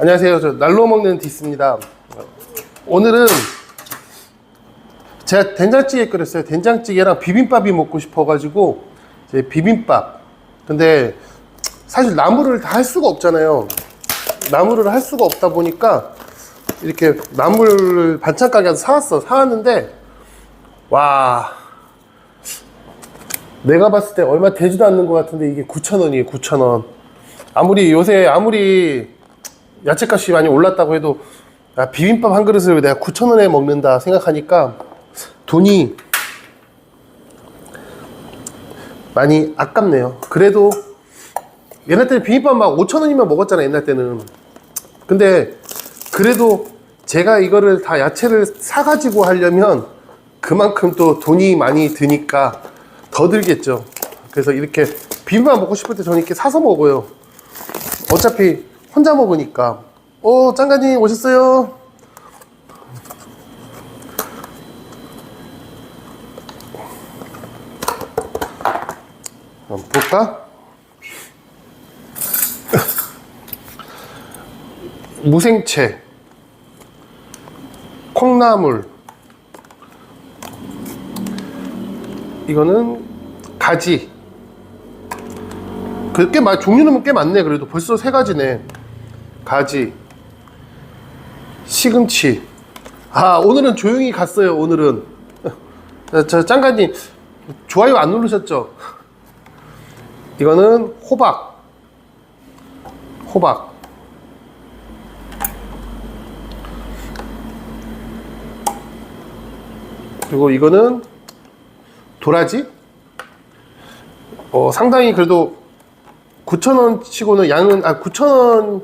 안녕하세요. 저 날로 먹는 디스입니다. 오늘은 제가 된장찌개 끓였어요. 된장찌개랑 비빔밥이 먹고 싶어가지고 이제 비빔밥. 근데 사실 나물을 다 할 수가 없잖아요. 나물을 할 수가 없다 보니까 이렇게 나물 반찬 가게에서 사왔어. 사왔는데 와 내가 봤을 때 얼마 되지도 않는 것 같은데 이게 9,000원이에요. 9,000원. 아무리 요새 아무리 야채값이 많이 올랐다고 해도 야, 비빔밥 한 그릇을 왜 내가 9,000원에 먹는다 생각하니까 돈이 많이 아깝네요. 그래도 옛날 때는 비빔밥 막 5,000원이면 먹었잖아, 옛날 때는. 근데 그래도 제가 이거를 다 야채를 사가지고 하려면 그만큼 또 돈이 많이 드니까 더 들겠죠. 그래서 이렇게 비빔밥 먹고 싶을 때 저는 이렇게 사서 먹어요. 어차피 혼자 먹으니까. 오, 짱가님 오셨어요? 한번 볼까? 무생채, 콩나물, 이거는 가지. 그 꽤 많, 종류는 꽤 많네. 그래도 벌써 세 가지네. 가지, 시금치. 아, 오늘은 조용히 갔어요. 오늘은. 저, 저 짱가님, 좋아요 안 누르셨죠? 이거는 호박. 호박. 그리고 이거는 도라지. 어, 상당히 그래도 9,000원 치고는 양은, 아, 9,000원,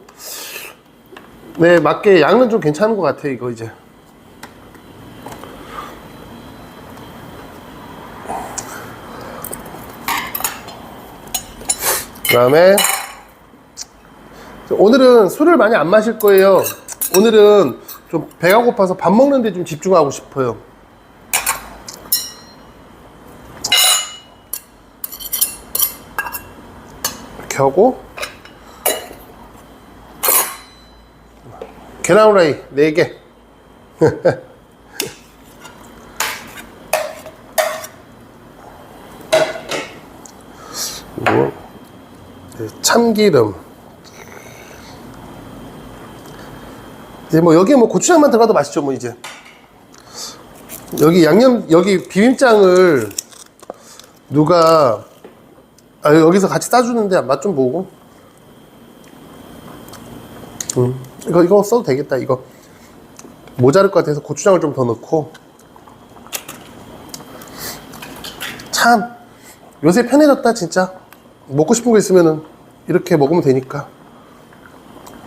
네, 맞게 양은 좀 괜찮은 것 같아, 이거 이제. 그 다음에, 오늘은 술을 많이 안 마실 거예요. 오늘은 좀 배가 고파서 밥 먹는데 좀 집중하고 싶어요. 이렇게 하고 계란 후라이 4개. 그리고 참기름. 이제 뭐 여기에 뭐 고추장만 들어가도 맛있죠 뭐 이제. 여기 양념 여기 비빔장을 누가 아, 여기서 같이 싸주는데 맛 좀 보고. 음, 이거, 이거 써도 되겠다. 이거 모자랄 것 같아서 고추장을 좀 더 넣고. 참, 요새 편해졌다, 진짜. 먹고 싶은 거 있으면은 이렇게 먹으면 되니까.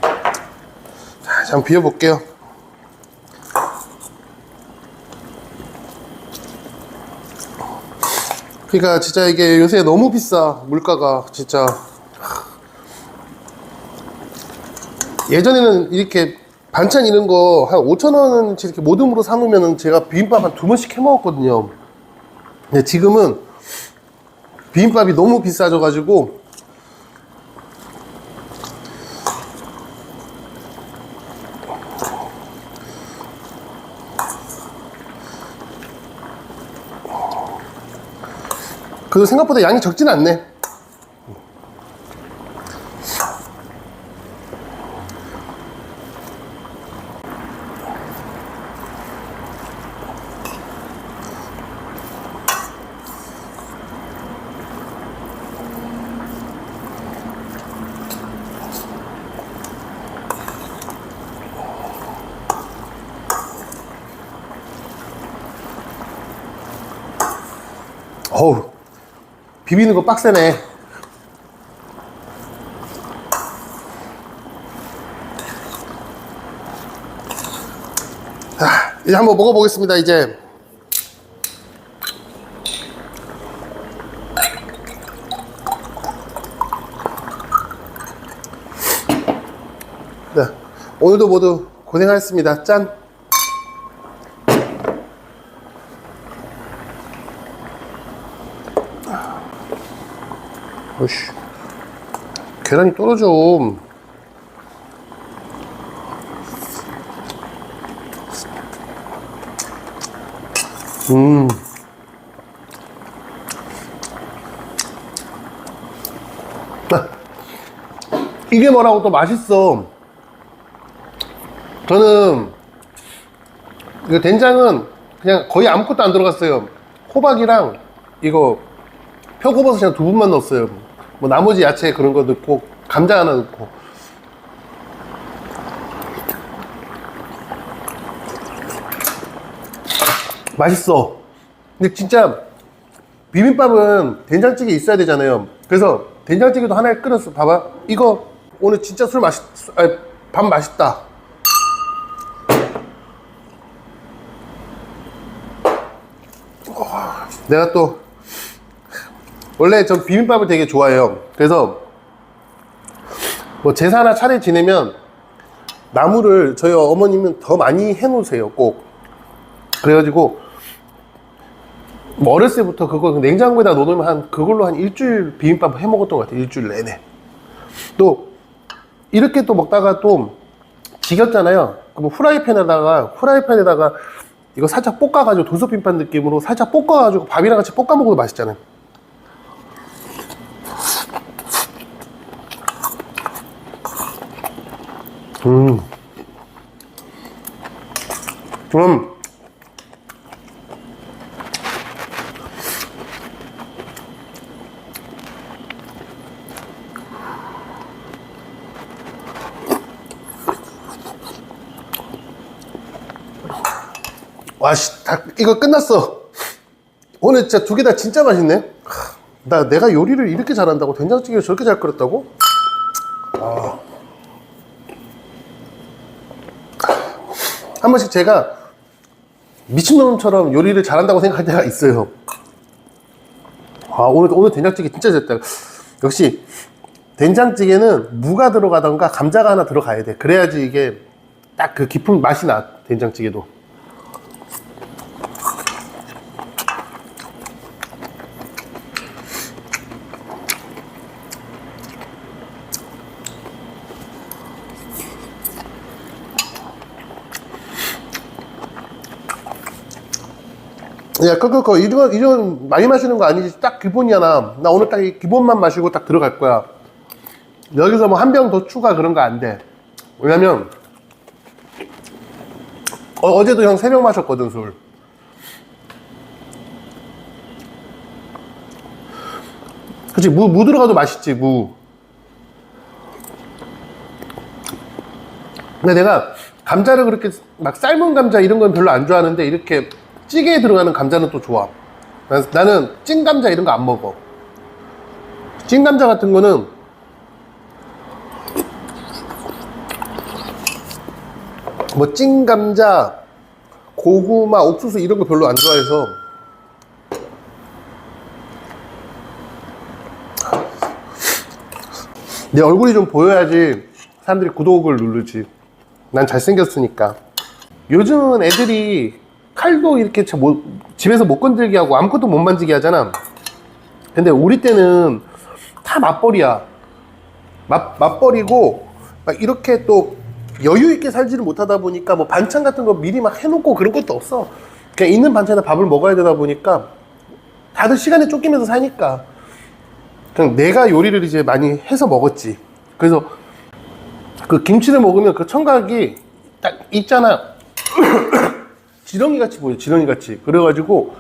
자, 잠 비워볼게요. 그러니까 진짜 이게 요새 너무 비싸 물가가 진짜 예전에는 이렇게 반찬 이런 거 한 5천 원치 이렇게 모듬으로 사놓으면 제가 비빔밥 한 두 번씩 해 먹었거든요. 근데 지금은 비빔밥이 너무 비싸져 가지고 그래도 생각보다 양이 적진 않네. 어우, 비비는 거 빡세네. 자, 이제 한번 먹어보겠습니다, 이제. 네, 오늘도 모두 고생하셨습니다. 짠! 아씨. 계란이 떨어져. 음. 이게 뭐라고 또 맛있어. 저는 이 된장은 그냥 거의 아무것도 안 들어갔어요. 호박이랑 이거 표고버섯이랑 두 분만 넣었어요. 뭐 나머지 야채 그런 거 넣고 감자 하나 넣고. 맛있어. 근데 진짜 비빔밥은 된장찌개 있어야 되잖아요. 그래서 된장찌개도 하나에 끓였어. 봐봐. 이거 오늘 진짜 술 맛있, 아니, 밥 맛있다. 와, 내가 또 원래 전 비빔밥을 되게 좋아해요. 그래서 뭐 제사나 차례 지내면 나물을 저희 어머님은 더 많이 해놓으세요. 꼭. 그래가지고 뭐 어렸을 때부터 그거 냉장고에다 넣어놓으면 한 그걸로 한 일주일 비빔밥 해 먹었던 것 같아요. 일주일 내내. 또 이렇게 또 먹다가 또 지겹잖아요. 그럼 후라이팬에다가 후라이팬에다가 이거 살짝 볶아가지고 도서빈밥 느낌으로 살짝 볶아가지고 밥이랑 같이 볶아 먹어도 맛있잖아요. 음. 그럼 와씨 다 이거 끝났어 오늘 진짜 두 개 다 진짜 맛있네 하, 나 내가 요리를 이렇게 잘한다고 된장찌개를 저렇게 잘 끓였다고 아. 한 번씩 제가 미친놈처럼 요리를 잘한다고 생각할 때가 있어요. 아 오늘 오늘 된장찌개 진짜 잘했다. 역시 된장찌개는 무가 들어가던가 감자가 하나 들어가야 돼. 그래야지 이게 딱 그 깊은 맛이 나 된장찌개도 야, 그거, 그거, 이건, 이건 많이 마시는 거 아니지. 딱 기본이야, 나. 나 오늘 딱 이 기본만 마시고 딱 들어갈 거야. 여기서 뭐 한 병 더 추가 그런 거 안 돼. 왜냐면, 어, 제도 형 세 병 마셨거든, 술. 그치, 무, 무 들어가도 맛있지, 무. 근데 내가 감자를 그렇게 막 삶은 감자 이런 건 별로 안 좋아하는데 이렇게 찌개에 들어가는 감자는 또 좋아. 난- 나는 찐 감자 이런 거 안 먹어. 찐 감자 같은 거는 뭐 찐 감자, 고구마, 옥수수 이런 거 별로 안 좋아해서 내 얼굴이 좀 보여야지 사람들이 구독을 누르지. 난 잘생겼으니까. 요즘은 애들이 칼도 이렇게 잘 못- 집에서 못 건들게 하고 아무것도 못 만지게 하잖아. 근데 우리 때는 다 맞벌이야. 맞, 맞벌이고 막 이렇게 또 여유 있게 살지를 못하다 보니까 뭐 반찬 같은 거 미리 막 해놓고 그런 것도 없어. 그냥 있는 반찬에 밥을 먹어야 되다 보니까 다들 시간에 쫓기면서 사니까 그냥 내가 요리를 이제 많이 해서 먹었지. 그래서 그 김치를 먹으면 그 청각이 딱 있잖아. 지렁이 같이 보여, 지렁이 같이. 그래가지고,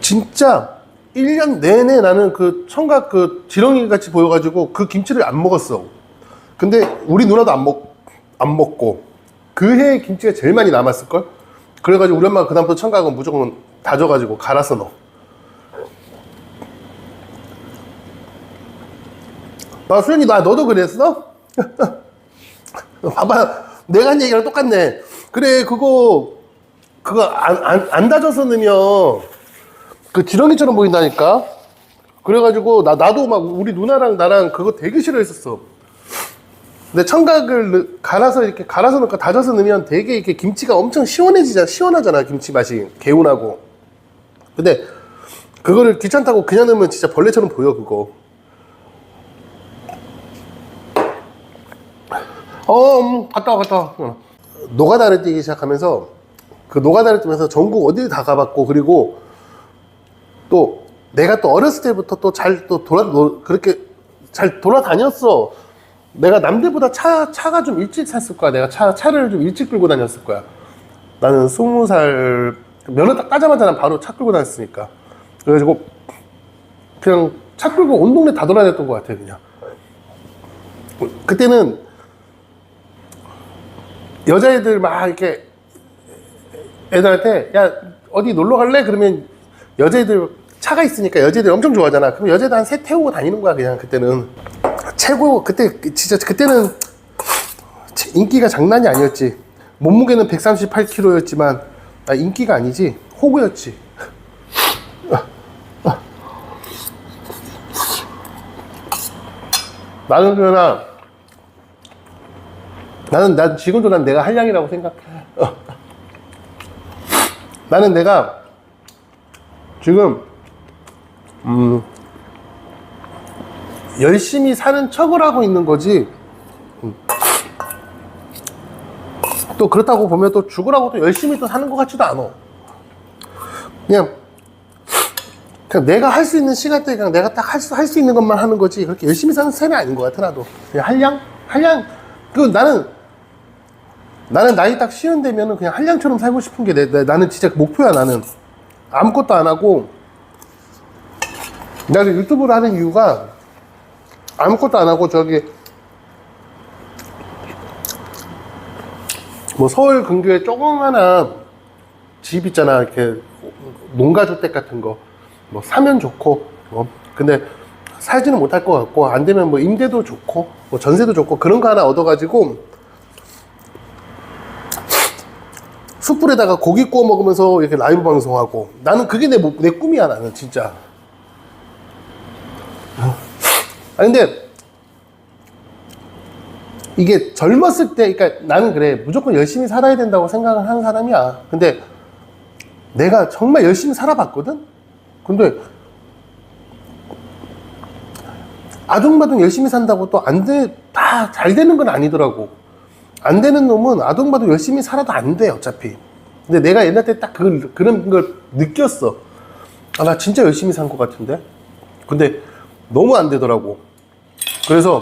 진짜 1년 내내 나는 그 청각 그 지렁이 같이 보여가지고 그 김치를 안 먹었어. 근데 우리 누나도 안 먹, 안 먹고, 그 해에 김치가 제일 많이 남았을걸? 그래가지고 우리 엄마가 그다음부터 청각은 무조건 다져가지고 갈아서 넣어. 아, 수현이, 나 너도 그랬어? 봐봐. 내가 한 얘기랑 똑같네. 그래, 그거, 그거 안, 안, 안 다져서 넣으면 그 지렁이처럼 보인다니까? 그래가지고, 나, 나도 막 우리 누나랑 나랑 그거 되게 싫어했었어. 근데 청각을 넣- 갈아서 이렇게 갈아서 넣고 다져서 넣으면 되게 이렇게 김치가 엄청 시원해지잖아. 시원하잖아. 김치 맛이. 개운하고. 근데 그거를 귀찮다고 그냥 넣으면 진짜 벌레처럼 보여, 그거. 어, 음, 갔다 와, 갔다 와. 어. 노가다를 뛰기 시작하면서 그 노가다를 뜨면서 전국 어딜 다 가봤고 그리고 또 내가 또 어렸을 때부터 또 잘 또 돌아 노- 그렇게 잘 돌아다녔어. 내가 남들보다 차 차가 좀 일찍 샀을 거야. 내가 차 차를 좀 일찍 끌고 다녔을 거야. 나는 스무 살 면허 딱 따자마자 난 바로 차 끌고 다녔으니까. 그래가지고 그냥 차 끌고 온 동네 다 돌아다녔던 것 같아 그냥. 그때는 여자애들 막 이렇게 애들한테 야 어디 놀러 갈래? 그러면 여자애들 차가 있으니까 여자애들 엄청 좋아하잖아. 그럼 여자애들 한 세 태우고 다니는 거야 그냥 그때는 최고 그때 진짜 그때는 인기가 장난이 아니었지. 몸무게는 138kg였지만 아, 인기가 아니지 호구였지. 나는 그러나 나는 난 지금도 난 내가 한량이라고 생각해. 나는 내가 지금 음 열심히 사는 척을 하고 있는 거지. 음. 또 그렇다고 보면 또 죽으라고 또 열심히 또 사는 것 같지도 않아. 그냥 그냥 내가 할 수 있는 시간대에 그냥 내가 딱 할 수 할 수 있는 것만 하는 거지 그렇게 열심히 사는 스타일이 아닌 것 같아 나도 그냥 한량 한량 그 나는 나는 나이 딱 쉬운 되면은 그냥 한량처럼 살고 싶은 게 내, 내- 나는 진짜 목표야 나는. 아무것도 안 하고. 내가 유튜브를 하는 이유가 아무것도 안 하고 저기 뭐 서울 근교에 조그마한 집 있잖아. 이렇게 농가주택 같은 거. 뭐 사면 좋고 뭐. 근데 살지는 못할 것 같고 안 되면 뭐 임대도 좋고 뭐 전세도 좋고 그런 거 하나 얻어가지고 숯불에다가 고기 구워 먹으면서 이렇게 라이브 방송하고. 나는 그게 내, 목- 내 꿈이야 나는 진짜. 아 근데 이게 젊었을 때 그러니까 나는 그래 무조건 열심히 살아야 된다고 생각을 하는 사람이야. 근데 내가 정말 열심히 살아봤거든? 근데 아둥바둥 열심히 산다고 또 안 돼, 다 잘 되는 건 아니더라고. 안 되는 놈은 아둥바둥 열심히 살아도 안 돼, 어차피. 근데 내가 옛날 때 딱 그, 그런 걸 느꼈어. 아, 나 진짜 열심히 산 것 같은데? 근데 너무 안 되더라고. 그래서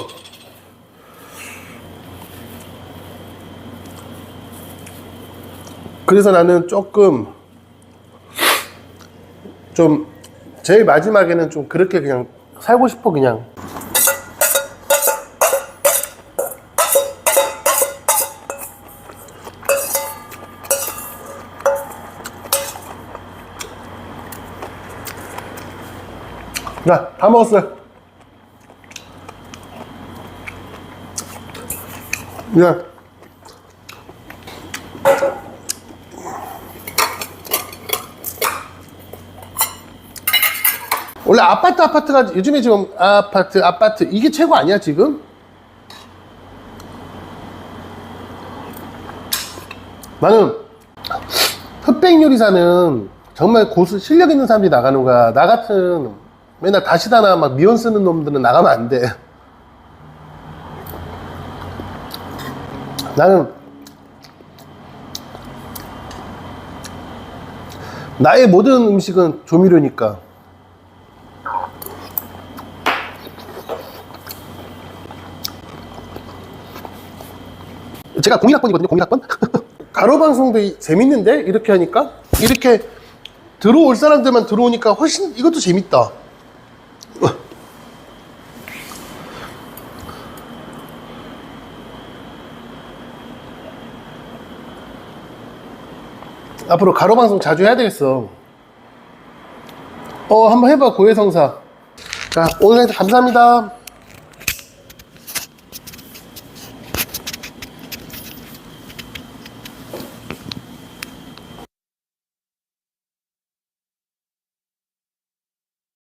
그래서 나는 조금 좀 제일 마지막에는 좀 그렇게 그냥 살고 싶어 그냥 자, 다 먹었어요. 야. 원래 아파트 아파트가 요즘에 지금 아파트 아파트 이게 최고 아니야 지금? 나는 흑백 요리사는 정말 고수 실력 있는 사람들이 나가는 거야. 나 같은 맨날 다시다나 막 미원 쓰는 놈들은 나가면 안 돼. 나는 나의 모든 음식은 조미료니까. 제가 01학번이거든요, 01학번. 가로 방송도 이- 재밌는데? 이렇게 하니까? 이렇게 들어올 사람들만 들어오니까 훨씬 이것도 재밌다. 앞으로 가로 방송 자주 해야 되겠어. 어, 한번 해봐, 고해성사. 자, 오늘 감사합니다.